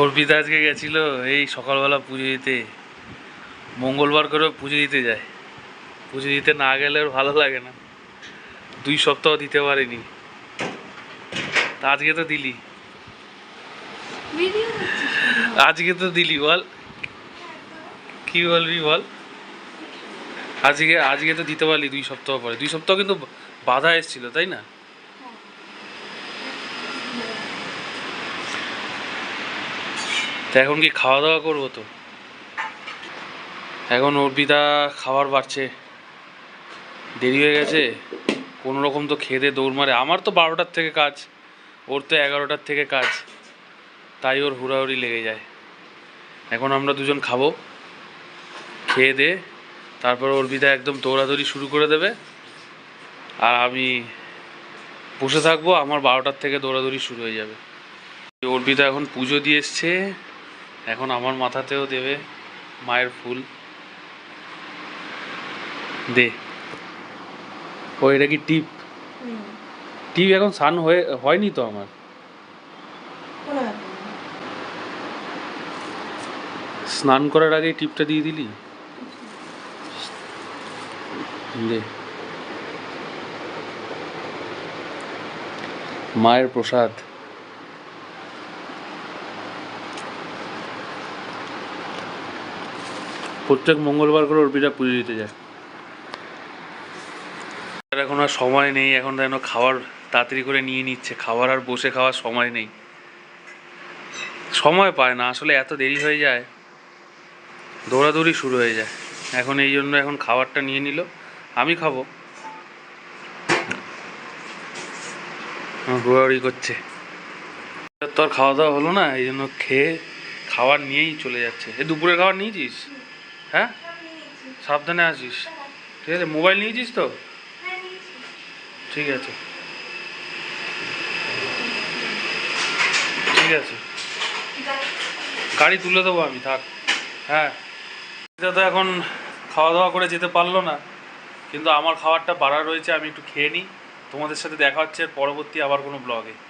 অর্পিতা আজকে গেছিল এই সকালবেলা পুজো দিতে। মঙ্গলবার করে পুজো দিতে যায়। পুজো দিতে না গেলে ওর ভালো লাগে না। দুই সপ্তাহ দিতে পারেনি। তা আজকে তো দিলি। আজকে তো দিলি বল। কি বলবি বল। আজকে আজকে তো দিতে পারলি দুই সপ্তাহ পরে। দুই সপ্তাহ কিন্তু বাধা এসেছিল তাই না? তা এখন কি খাওয়া দাওয়া করব তো? এখন অর্পিতা খাবার বাড়ছে। দেরি হয়ে গেছে। কোনো রকম তো খেদে দৌড় মারে। আমার তো বারোটার থেকে কাজ। ওর তো এগারোটার থেকে কাজ। তাই ওর হুড়াহুড়ি লেগে যায়। এখন আমরা দুজন খাব। খেয়ে দে তারপর অর্পিতা একদম দৌড়াদৌড়ি শুরু করে দেবে। আর আমি বসে থাকব। আমার বারোটার থেকে দৌড়াদৌড়ি শুরু হয়ে যাবে। অর্পিতা এখন পুজো দিয়ে এসছে। এখন আমার মাথাতেও দেবে মায়ের ফুল। দে। ও এটা কি টিপ? টিপ এখন সান হয়ে হয়নি তো আমার। স্নান করার আগে টিপটা দিয়ে দিলি? দে। মায়ের প্রসাদ। প্রত্যেক মঙ্গলবার করে অর্পিতা পুজো দিতে যায়। এখন আর সময় নেই, এখন যেন খাবার তাড়াতাড়ি করে নিয়ে নিচ্ছে খাবার আর বসে খাওয়ার সময় নেই। সময় পায় না, আসলে এত দেরি হয়ে যায়, দৌড়াদৌড়ি শুরু হয়ে যায়। এখন এই জন্য এখন খাবারটা নিয়ে নিল, আমি খাব। ঘোরাঘুরি করছে। তোর খাওয়া দাওয়া হলো না, এই জন্য খেয়ে খাবার নিয়েই চলে যাচ্ছে। এ দুপুরের খাবার নিয়েছিস? হ্যাঁ? সাবধানে আসিস। ঠিক আছে? মোবাইল নিয়েছিস তো? ঠিক আছে। ঠিক আছে। গাড়ি তুলে দেবো আমি, থাক। হ্যাঁ। তো এখন খাওয়া দাওয়া করে যেতে পারল না। কিন্তু আমার খাবারটা বাড়া রয়েছে, আমি একটু খেয়ে নিই। তোমাদের সাথে দেখা হচ্ছে পরবর্তী আবার কোনো ব্লগে